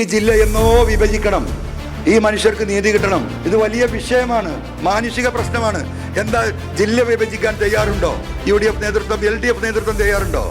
ഈ ജില്ല എന്നോ വിഭജിക്കണം. ഈ മനുഷ്യർക്ക് നീതി കിട്ടണം. ഇത് വലിയ വിഷയമാണ്. മാനുഷിക പ്രശ്നമാണ്. എന്താ ജില്ല വിഭജിക്കാൻ തയ്യാറുണ്ടോ? യു ഡി എഫ് നേതൃത്വം എൽ ഡി എഫ് നേതൃത്വം തയ്യാറുണ്ടോ?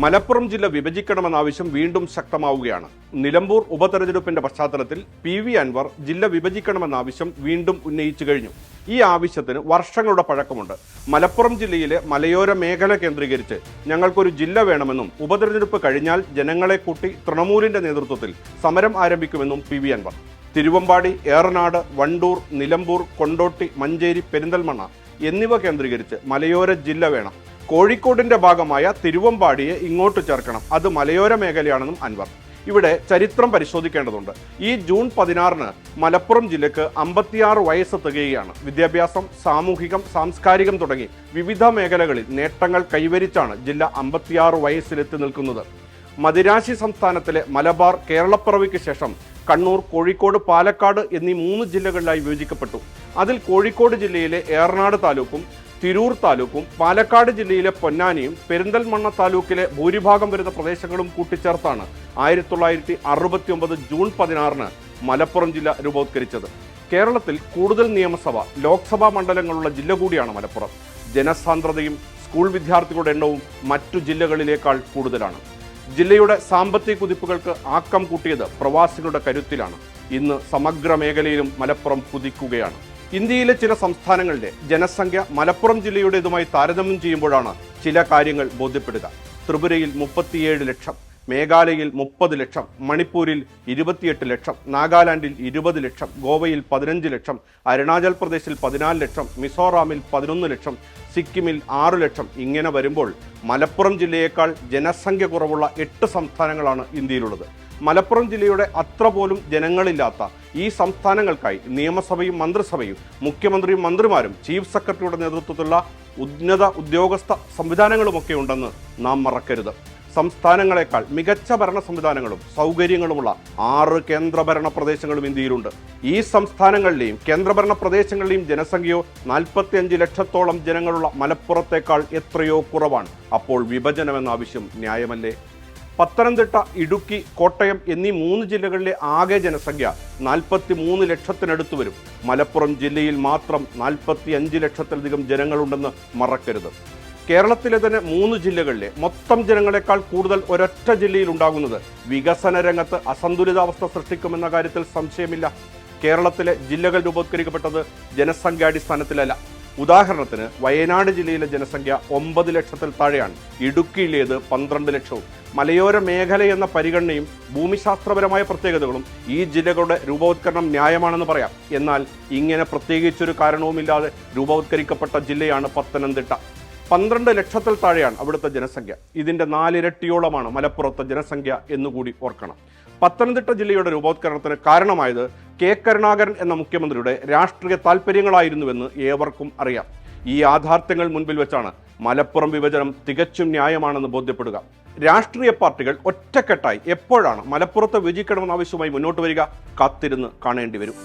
മലപ്പുറം ജില്ല വിഭജിക്കണമെന്ന ആവശ്യം വീണ്ടും ശക്തമാവുകയാണ്. നിലമ്പൂർ ഉപതെരഞ്ഞെടുപ്പിന്റെ പശ്ചാത്തലത്തിൽ പി വി അൻവർ ജില്ല വിഭജിക്കണമെന്ന ആവശ്യം വീണ്ടും ഉന്നയിച്ചു കഴിഞ്ഞു. ഈ ആവശ്യത്തിന് വർഷങ്ങളുടെ പഴക്കമുണ്ട്. മലപ്പുറം ജില്ലയിലെ മലയോര മേഖല കേന്ദ്രീകരിച്ച് ഞങ്ങൾക്കൊരു ജില്ല വേണമെന്നും ഉപതെരഞ്ഞെടുപ്പ് കഴിഞ്ഞാൽ ജനങ്ങളെ കൂട്ടി തൃണമൂലിന്റെ നേതൃത്വത്തിൽ സമരം ആരംഭിക്കുമെന്നും പി വി അൻവർ. തിരുവമ്പാടി ഏറനാട് വണ്ടൂർ നിലമ്പൂർ കൊണ്ടോട്ടി മഞ്ചേരി പെരിന്തൽമണ്ണ എന്നിവ കേന്ദ്രീകരിച്ച് മലയോര ജില്ല വേണം. കോഴിക്കോടിന്റെ ഭാഗമായ തിരുവമ്പാടിയെ ഇങ്ങോട്ട് ചേർക്കണം. അത് മലയോര മേഖലയാണെന്നും അൻവർ. ഇവിടെ ചരിത്രം പരിശോധിക്കേണ്ടതുണ്ട്. ഈ ജൂൺ പതിനാറിന് മലപ്പുറം ജില്ലയ്ക്ക് അമ്പത്തിയാറ് വയസ്സ് തികയുകയാണ് വിദ്യാഭ്യാസം സാമൂഹികം സാംസ്കാരികം തുടങ്ങി വിവിധ മേഖലകളിൽ നേട്ടങ്ങൾ കൈവരിച്ചാണ് ജില്ല അമ്പത്തിയാറ് വയസ്സിലെത്തി നിൽക്കുന്നത്. മദിരാശി സംസ്ഥാനത്തിലെ മലബാർ കേരളപ്പിറവിക്ക് ശേഷം കണ്ണൂർ കോഴിക്കോട് പാലക്കാട് എന്നീ മൂന്ന് ജില്ലകളിലായി വിഭജിക്കപ്പെട്ടു. അതിൽ കോഴിക്കോട് ജില്ലയിലെ ഏറനാട് താലൂക്കും തിരൂർ താലൂക്കും പാലക്കാട് ജില്ലയിലെ പൊന്നാനിയും പെരിന്തൽമണ്ണ താലൂക്കിലെ ഭൂരിഭാഗം വരുന്ന പ്രദേശങ്ങളും കൂട്ടിച്ചേർത്താണ് ആയിരത്തി തൊള്ളായിരത്തി അറുപത്തി ഒമ്പത് ജൂൺ പതിനാറിന് മലപ്പുറം ജില്ല രൂപവത്കരിച്ചത്. കേരളത്തിൽ കൂടുതൽ നിയമസഭ ലോക്സഭാ മണ്ഡലങ്ങളുള്ള ജില്ല കൂടിയാണ് മലപ്പുറം. ജനസാന്ദ്രതയും സ്കൂൾ വിദ്യാർത്ഥികളുടെ എണ്ണവും മറ്റു ജില്ലകളിലേക്കാൾ കൂടുതലാണ്. ജില്ലയുടെ സാമ്പത്തിക കുതിപ്പുകൾക്ക് ആക്കം കൂട്ടിയത് പ്രവാസികളുടെ കരുത്തിലാണ്. ഇന്ന് സമഗ്ര മേഖലയിലും മലപ്പുറം കുതിക്കുകയാണ്. ഇന്ത്യയിലെ ചില സംസ്ഥാനങ്ങളുടെ ജനസംഖ്യ മലപ്പുറം ജില്ലയുടേതുമായി താരതമ്യം ചെയ്യുമ്പോഴാണ് ചില കാര്യങ്ങൾ ബോധ്യപ്പെടുക. ത്രിപുരയിൽ മുപ്പത്തിയേഴ് ലക്ഷം മേഘാലയയിൽ മുപ്പത് ലക്ഷം മണിപ്പൂരിൽ ഇരുപത്തിയെട്ട് ലക്ഷം നാഗാലാൻഡിൽ ഇരുപത് ലക്ഷം ഗോവയിൽ പതിനഞ്ച് ലക്ഷം അരുണാചൽ പ്രദേശിൽ പതിനാല് ലക്ഷം മിസോറാമിൽ പതിനൊന്ന് ലക്ഷം സിക്കിമിൽ ആറ് ലക്ഷം ഇങ്ങനെ വരുമ്പോൾ മലപ്പുറം ജില്ലയേക്കാൾ ജനസംഖ്യ കുറവുള്ള എട്ട് സംസ്ഥാനങ്ങളാണ് ഇന്ത്യയിലുള്ളത്. മലപ്പുറം ജില്ലയുടെ അത്ര പോലും ജനങ്ങളില്ലാത്ത ഈ സംസ്ഥാനങ്ങൾക്കായി നിയമസഭയും മന്ത്രിസഭയും മുഖ്യമന്ത്രിയും മന്ത്രിമാരും ചീഫ് സെക്രട്ടറിയുടെ നേതൃത്വത്തിലുള്ള ഉന്നത ഉദ്യോഗസ്ഥ സംവിധാനങ്ങളുമൊക്കെ ഉണ്ടെന്ന് നാം മറക്കരുത്. സംസ്ഥാനങ്ങളെക്കാൾ മികച്ച ഭരണ സംവിധാനങ്ങളും സൗകര്യങ്ങളുമുള്ള ആറ് കേന്ദ്രഭരണ പ്രദേശങ്ങളും ഇന്ത്യയിലുണ്ട്. ഈ സംസ്ഥാനങ്ങളിലെയും കേന്ദ്രഭരണ പ്രദേശങ്ങളിലെയും ജനസംഖ്യയോ നാൽപ്പത്തി അഞ്ച് ലക്ഷത്തോളം ജനങ്ങളുള്ള മലപ്പുറത്തേക്കാൾ എത്രയോ കുറവാണ്. അപ്പോൾ വിഭജനമെന്ന ആവശ്യം ന്യായമല്ലേ? പത്തനംതിട്ട ഇടുക്കി കോട്ടയം എന്നീ മൂന്ന് ജില്ലകളിലെ ആകെ ജനസംഖ്യ നാൽപ്പത്തി മൂന്ന് ലക്ഷത്തിനടുത്ത് വരും. മലപ്പുറം ജില്ലയിൽ മാത്രം നാൽപ്പത്തി അഞ്ച് ലക്ഷത്തിലധികം ജനങ്ങളുണ്ടെന്ന് മറക്കരുത്. കേരളത്തിലെ തന്നെ മൂന്ന് ജില്ലകളിലെ മൊത്തം ജനങ്ങളെക്കാൾ കൂടുതൽ ഒരൊറ്റ ജില്ലയിൽ ഉണ്ടാകുന്നത് വികസന രംഗത്ത് അസന്തുലിതാവസ്ഥ സൃഷ്ടിക്കുമെന്ന കാര്യത്തിൽ സംശയമില്ല. കേരളത്തിലെ ജില്ലകൾ രൂപവത്കരിക്കപ്പെട്ടത് ജനസംഖ്യാടിസ്ഥാനത്തിലല്ല. ഉദാഹരണത്തിന് വയനാട് ജില്ലയിലെ ജനസംഖ്യ ഒമ്പത് ലക്ഷത്തിൽ താഴെയാണ്. ഇടുക്കിയിലേത് പന്ത്രണ്ട് ലക്ഷവും. മലയോര മേഖല എന്ന പരിഗണനയും ഭൂമിശാസ്ത്രപരമായ പ്രത്യേകതകളും ഈ ജില്ലകളുടെ രൂപവത്കരണം ന്യായമാണെന്ന് പറയാം. എന്നാൽ ഇങ്ങനെ പ്രത്യേകിച്ചൊരു കാരണവുമില്ലാതെ രൂപവത്കരിക്കപ്പെട്ട ജില്ലയാണ് പത്തനംതിട്ട. പന്ത്രണ്ട് ലക്ഷത്തിൽ താഴെയാണ് അവിടുത്തെ ജനസംഖ്യ. ഇതിന്റെ നാലിരട്ടിയോളമാണ് മലപ്പുറത്തെ ജനസംഖ്യ എന്നുകൂടി ഓർക്കണം. പത്തനംതിട്ട ജില്ലയുടെ രൂപവത്കരണത്തിന് കാരണമായത് കെ കരുണാകരൻ എന്ന മുഖ്യമന്ത്രിയുടെ രാഷ്ട്രീയ താല്പര്യങ്ങളായിരുന്നുവെന്ന് ഏവർക്കും അറിയാം. ഈ യാഥാർത്ഥ്യങ്ങൾ മുൻപിൽ വെച്ചാണ് മലപ്പുറം വിഭജനം തികച്ചും ന്യായമാണെന്ന് ബോധ്യപ്പെടുക. രാഷ്ട്രീയ പാർട്ടികൾ ഒറ്റക്കെട്ടായി എപ്പോഴാണ് മലപ്പുറത്തെ വിഭജിക്കണമെന്ന ആവശ്യവുമായി മുന്നോട്ട് വരിക? കാത്തിരുന്ന് കാണേണ്ടി വരും.